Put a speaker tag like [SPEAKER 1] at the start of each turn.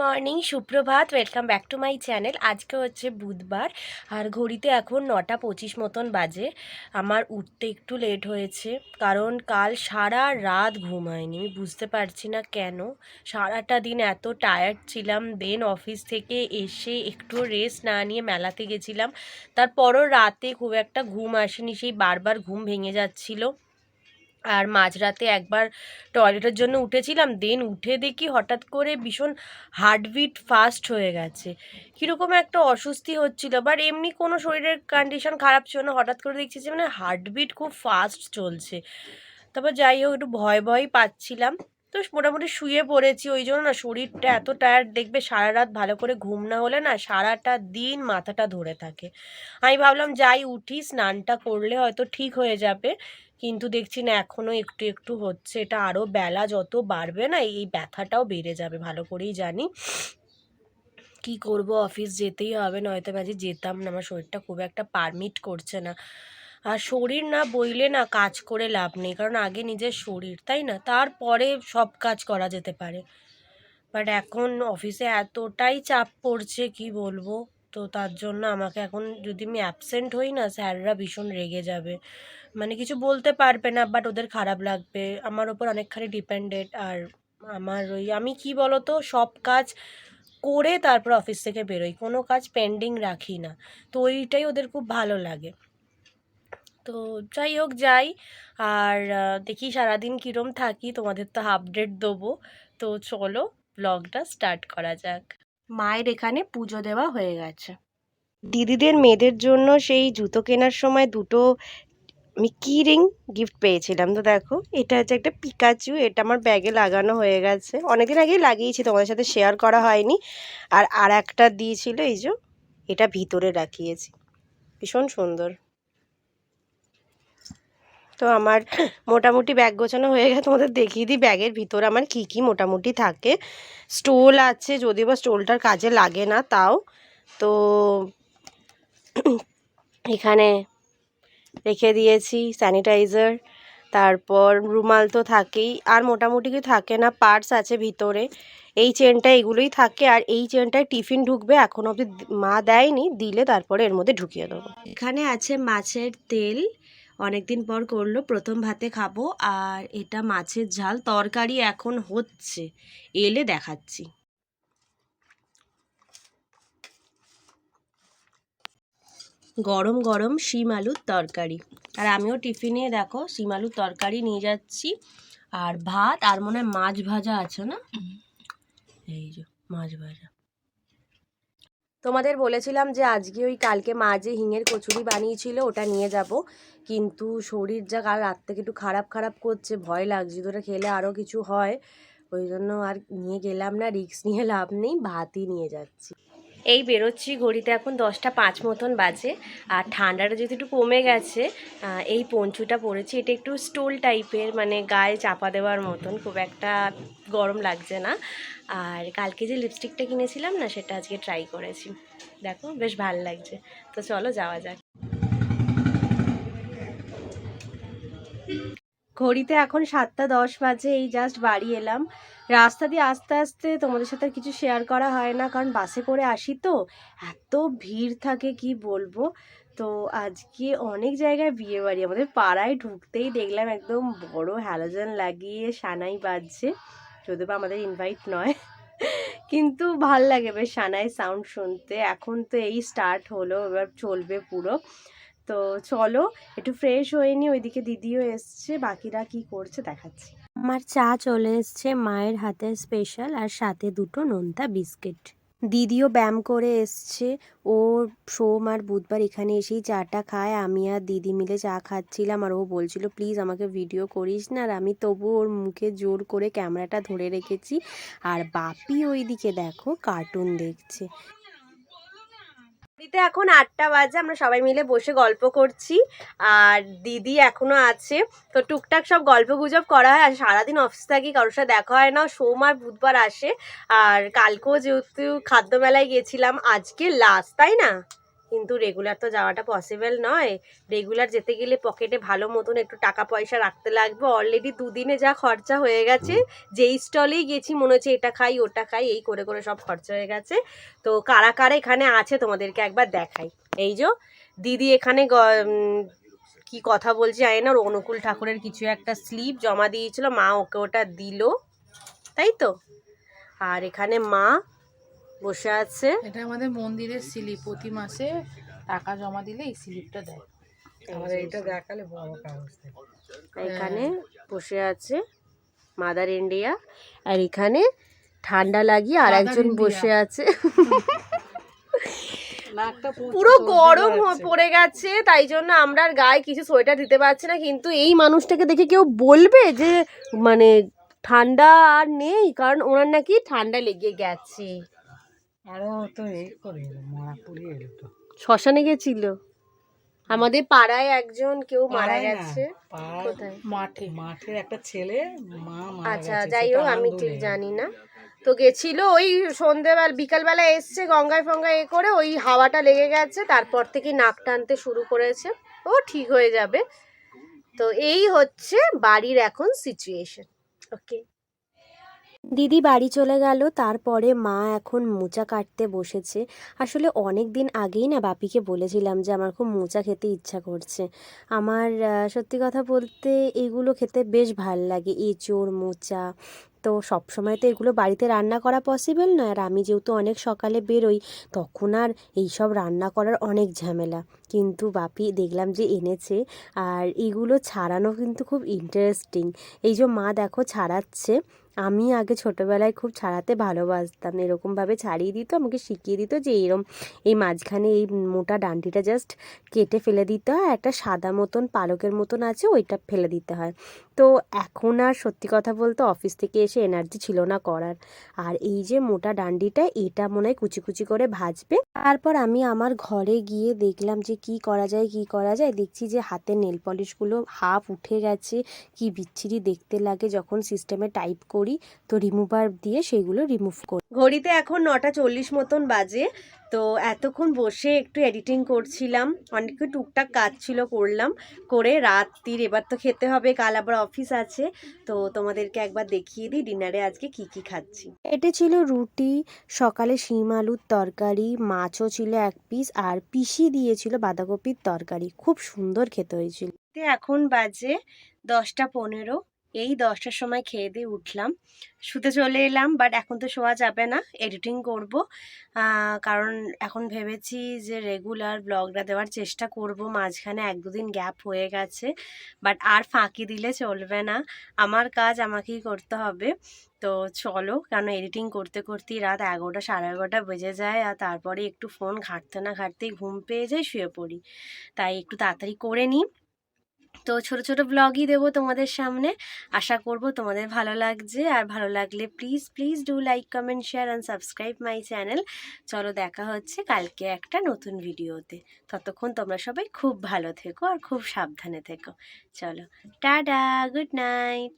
[SPEAKER 1] Morning সুপ্রভাত welcome back to my channel আজকে হচ্ছে বুধবার, আর ঘড়িতে এখন নটা পঁচিশ মতন বাজে। আমার উঠতে একটু লেট হয়েছে, কারণ কাল সারা রাত ঘুম হয়নি আমি বুঝতে পারছি না কেন। সারাটা দিন এত টায়ার্ড ছিলাম দেন অফিস থেকে এসে একটু রেস্ট না নিয়ে মেলাতে গেছিলাম। তারপরও রাতে খুব একটা ঘুম আসেনি, সেই বারবার ঘুম ভেঙে যাচ্ছিল। আর মাঝরাতে একবার টয়লেটের জন্য উঠেছিলাম, দেন উঠে দেখি হঠাৎ করে ভীষণ হার্টবিট ফাস্ট হয়ে গেছে। কীরকম একটা অস্বস্তি হচ্ছিল বাট এমনি কোনো শরীরের কন্ডিশন খারাপ ছিল না, হঠাৎ করে দেখছি যে মানে হার্টবিট খুব ফাস্ট চলছে। তারপর যাই হোক, একটু ভয় ভয় পাচ্ছিলাম। তো মোটামুটি শুয়ে পড়েছি, ওই জন্য না শরীরটা এত টায়ার্ড দেখবে সারা রাত ভালো করে ঘুম না হলে না সারাটা দিন মাথাটা ধরে থাকে। আমি ভাবলাম যাই, উঠি, স্নানটা করলে হয়তো ঠিক হয়ে যাবে, কিন্তু দেখছি না এখনও একটু একটু হচ্ছে, এটা আরও বেলা যত বাড়বে না এই ব্যথাটাও বেড়ে যাবে, ভালো করেই জানি। কি করব, অফিস যেতেই হবে, নয়তো আজ যেতাম না, আমার শরীরটা খুব একটা পারমিট করছে না। আর শরীর না বইলে না কাজ করে লাভ নেই, কারণ আগে নিজের শরীর, তাই না? তারপরে সব কাজ করা যেতে পারে। বাট এখন অফিসে এতটাই চাপ পড়ছে, কি বলব? তো তার জন্য আমাকে এখন যদি আমি অ্যাবসেন্ট হই না, স্যাররা ভীষণ রেগে যাবে। মানে কিছু বলতে পারবে না বাট ওদের খারাপ লাগবে। আমার ওপর অনেকখানি ডিপেন্ডেড আর আমার ওই, আমি কি বলতো? সব কাজ করে তারপর অফিস থেকে বেরোই। কোনো কাজ পেন্ডিং রাখি না। তো ওইটাই ওদের খুব ভালো লাগে। তো যাই হোক, যাই। আর দেখি সারাদিন কীরম থাকি, তোমাদের তো আপডেট দেবো। তো চলো ব্লগটা স্টার্ট করা যাক। মায়ের এখানে পুজো দেওয়া হয়ে গেছে। দিদিদের মেয়েদের জন্য সেই জুতো কেনার সময় দুটো, আমি কি রিং গিফট পেয়েছিলাম তো দেখো। এটা হচ্ছে একটা পিকাচু এটা আমার ব্যাগে লাগানো হয়ে গেছে। অনেকদিন আগেই লাগিয়েছি, তোমাদের সাথে শেয়ার করা হয়নি। আর আর একটা দিয়েছিল, এই যে, এটা ভিতরে রাখিয়েছি। ভীষণ সুন্দর। তো আমার মোটামুটি ব্যাগ গোছানো হয়ে গেছে। তোমাদের দেখিয়ে দিই, ব্যাগের ভিতর আমার কি কি মোটামুটি থাকে। স্টোল আছে, যদিও বা স্টোলটার কাজে লাগে না তাও। তো এখানে রেখে দিয়েছি স্যানিটাইজার। তারপর রুমাল তো থাকেই। আর মোটামুটি কি থাকে না, পার্টস আছে ভিতরে। এই চেনটা এগুলোই থাকে। আর এই চেনটায় টিফিন ঢুকবে, এখন অবধি মা দেয়নি। দিলে তারপরে এর মধ্যে ঢুকিয়ে দেবো। এখানে আছে মাছের তেল। অনেকদিন পর করল। প্রথম ভাতে খাব আর এটা মাছের ঝাল। তরকারি এখন হচ্ছে। এলে দেখাচ্ছি। গরম গরম শিম আলুর তরকারি। আর আমিও টিফিনে দেখো শিম আলুর তরকারি নিয়ে যাচ্ছি। আর ভাত আর মনে হয় মাছ ভাজা আছে না? এই যে মাছ ভাজা। তোমাদের বলেছিলাম যে আজকে ওই কালকে মা যে হিঙের কচুরি বানিয়েছিল, ওটা নিয়ে যাব। কিন্তু শরীর যা কাল রাত থেকে একটু খারাপ খারাপ করছে, ভয় লাগছে। ওটা খেলে আরও কিছু হয়, ওই জন্য আর নিয়ে গেলাম না রিক্স নিয়ে লাভ নেই, ভাতই নিয়ে যাচ্ছি। এই বেরোচ্ছি ঘড়িতে এখন দশটা পাঁচ মতন বাজে। আর ঠান্ডাটা যেহেতু একটু কমে গেছে এই পঞ্চুটা পরেছি। এটা একটু স্টোল টাইপের মানে গায়ে চাপা দেওয়ার মতন, খুব একটা গরম লাগছে না। আর কালকে যে লিপস্টিকটা কিনেছিলাম না, সেটা আজকে ট্রাই করেছি। দেখো, বেশ ভালো লাগছে। তো চলো যাওয়া যাক। ঘড়িতে এখন সাতটা দশ বাজে, এই জাস্ট বাড়ি এলাম। রাস্তা দিয়ে আস্তে আস্তে তোমাদের সাথে কিছু শেয়ার করা হয় না, কারণ বাসে করে আসি তো। এত ভিড় থাকে, কি বলব? তো আজকে অনেক জায়গায় বিয়ে বাড়ি, আমাদের পাড়ায় ঢুকতেই দেখলাম একদম বড় হ্যালোজেন লাগিয়ে সানাই বাজছে। যদিও বা আমাদের ইনভাইট নয়, কিন্তু ভালো লাগে বেশ সানাই সাউন্ড শুনতে। এখন তো এই স্টার্ট হলো, এবার চলবে পুরো। তো চলো, একটু ফ্রেশ হয়ে নি ওইদিকে দিদিও এসছে, বাকিরা কি করছে দেখাচ্ছি। আমার চা চলে এসছে, মায়ের হাতের স্পেশাল আর সাথে দুটো নোনতা বিস্কিট দিদিও ব্যায়াম করে এসছে, ও, সোম আর বুধবার এখানে এসেই চাটা খায়, আমি আর দিদি মিলে চা খাচ্ছিলাম আর ও বলছিল প্লিজ আমাকে ভিডিও করিস না আর আমি তবু ওর মুখে জোর করে ক্যামেরাটা ধরে রেখেছি। আর বাপি ওইদিকে দেখো কার্টুন দেখছে। দিতে এখন আটটা বাজে, আমরা সবাই মিলে বসে গল্প করছি। আর দিদি এখনও আছে। তো টুকটাক সব গল্প গুজব করা হয়, আর সারাদিন অফিস থাকি, কারোর সাথে দেখা হয় না। সোম আর বুধবার আসে। আর কালকেও যেহেতু খাদ্যমেলায় গেছিলাম, আজকে লাস্ট, তাই না? কিন্তু রেগুলার তো যাওয়াটা পসিবল নয়। রেগুলার যেতে গেলে পকেটে ভালো মতন একটু টাকা পয়সা রাখতে লাগবে। অলরেডি দুদিনে যা খরচা হয়ে গেছে যেই স্টলেই গেছি মনে হচ্ছে এটা খাই ওটা খাই এই করে করে সব খরচা হয়ে গেছে। তো কারা কারা এখানে আছে তোমাদেরকে একবার দেখাই। এই যে দিদি এখানে কি কথা বলছি জানি না ওর অনুকূল ঠাকুরের কিছু একটা স্লিপ জমা দিয়েছিল মা ওকে ওটা দিল। তাই তো? আর এখানে মা বসে আছে।
[SPEAKER 2] এটা আমাদের মন্দিরের স্লিপ প্রতি মাসে টাকা জমা দিলে এই স্লিপটা দেয়।
[SPEAKER 3] আমার এইটা দেখালে বড় কাগজ
[SPEAKER 1] এখানে বসে আছে মাদার ইন্ডিয়া আর এখানে ঠান্ডা লাগিয়ে আর একজন বসে আছে।
[SPEAKER 3] পুরো
[SPEAKER 1] পুরো গরম
[SPEAKER 3] হয়ে।
[SPEAKER 1] পড়ে গেছে তাই জন্য আমরা আর গায়ে কিছু সোয়েটার দিতে পারছি না কিন্তু এই মানুষটাকে দেখে কেউ বলবে যে মানে ঠান্ডা আর নেই কারণ ওনার নাকি ঠান্ডা লেগে গেছে।
[SPEAKER 3] আরও তো এই করে এলো মরা পুড়িয়ে এলো তো
[SPEAKER 1] শ্মশানে গেছিল? আমাদের পাড়ায় একজন কেউ মারা
[SPEAKER 3] পাড়ায় না,
[SPEAKER 1] গেছে। কোথায়?
[SPEAKER 2] মাঠে
[SPEAKER 3] মাঠের একটা ছেলে মা মারা
[SPEAKER 1] আচ্ছা
[SPEAKER 3] গেছে,
[SPEAKER 1] যাই
[SPEAKER 3] সেটা
[SPEAKER 1] হোক আমি। ঠিক জানি না। তো গেছিল ওই সন্ধেবেলা বিকালবেলা এসছে গঙ্গায় ফঙ্গায় এ করে ওই হাওয়াটা লেগে গেছে তারপর থেকে নাক টানতে শুরু করেছে। ও ঠিক হয়ে যাবে। তো এই হচ্ছে বাড়ির এখন সিচুয়েশন ওকে দিদি বাড়ি চলে গেল, তারপরে মা এখন মোচা কাটতে বসেছে। আসলে অনেক দিন আগেই না বাপিকে বলেছিলাম যে আমার খুব মোচা খেতে ইচ্ছা করছে। আমার সত্যি কথা বলতে এগুলো খেতে বেশ ভালো লাগে, এঁচোড়, মোচা। তো সব সময় তো এগুলো বাড়িতে রান্না করা পসিবল নয়। আর আমি যেহেতু অনেক সকালে বেরোই, তখন আর এইসব রান্না করার অনেক ঝামেলা। কিন্তু বাপি দেখলাম যে এনেছে, আর এগুলো ছাড়ানো কিন্তু খুব ইন্টারেস্টিং এই যে মা দেখো ছাড়াচ্ছে আমি আগে ছোটোবেলায় খুব ছাড়াতে ভালোবাসতাম। এরকমভাবে ছাড়িয়ে দিত, আমাকে শিখিয়ে দিত যে এরম, এই মাঝখানে এই মোটা ডান্ডিটা জাস্ট কেটে ফেলে দিতে হয় একটা সাদা মতন পালকের মতন আছে, ওইটা ফেলে দিতে হয়। তো এখন আর সত্যি কথা বলতে অফিস থেকে এসে এনার্জি ছিল না করার। আর এই যে মোটা ডান্ডিটা এটা মনে হয় কুচি কুচি করে ভাজবে। তারপর আমি আমার ঘরে গিয়ে দেখলাম যে কি করা যায়, কি করা যায়, দেখছি যে হাতের নেল পলিশগুলো হাফ উঠে গেছে। কি বিচ্ছিরি দেখতে লাগে, যখন সিস্টেমে টাইপ করি তো রিমুভার দিয়ে সেগুলো রিমুভ করি। ঘড়িতে এখন নটা চল্লিশ মতন বাজে তো এতক্ষণ বসে একটু এডিটিং করছিলাম অনেক টুকটাক কাজ ছিল করলাম করে রাত্রির এবার তো খেতে হবে কাল আবার অফিস আছে তো তোমাদেরকে একবার দেখিয়ে দিই ডিনারে আজকে কি কি খাচ্ছি। এটা ছিল রুটি সকালে শিম আলুর তরকারি মাছও ছিল এক পিস আর পিসি দিয়েছিল বাঁধাকপির তরকারি খুব সুন্দর খেতে হয়েছিল। এখন বাজে দশটা পনেরো এই দশটার সময় খেয়ে দিয়ে উঠলাম। শুতে চলে এলাম বাট এখন তো শোয়া যাবে না এডিটিং করব। কারণ এখন ভেবেছি যে রেগুলার ব্লগটা দেওয়ার চেষ্টা করব। মাঝখানে এক দুদিন গ্যাপ হয়ে গেছে বাট আর ফাঁকি দিলে চলবে না। আমার কাজ আমাকেই করতে হবে। তো চলো, কেন এডিটিং করতে করতেই রাত এগারোটা, সাড়ে এগারোটা বেজে যায়, আর তারপরে একটু ফোন ঘাঁটতে না ঘাঁটতেই ঘুম পেয়ে যায়, শুয়ে পড়ি। তাই একটু তাড়াতাড়ি করে নিই। তো ছোট ছোট ব্লগই দেবো তোমাদের সামনে। আশা করব তোমাদের ভালো লাগছে। আর ভালো লাগলে please please do like comment share and subscribe my channel চলো দেখা হচ্ছে কালকে একটা নতুন ভিডিওতে ততক্ষণ তোমরা সবাই খুব ভালো থেকো আর খুব সাবধানে থেকো। চলো, টাটা গুড নাইট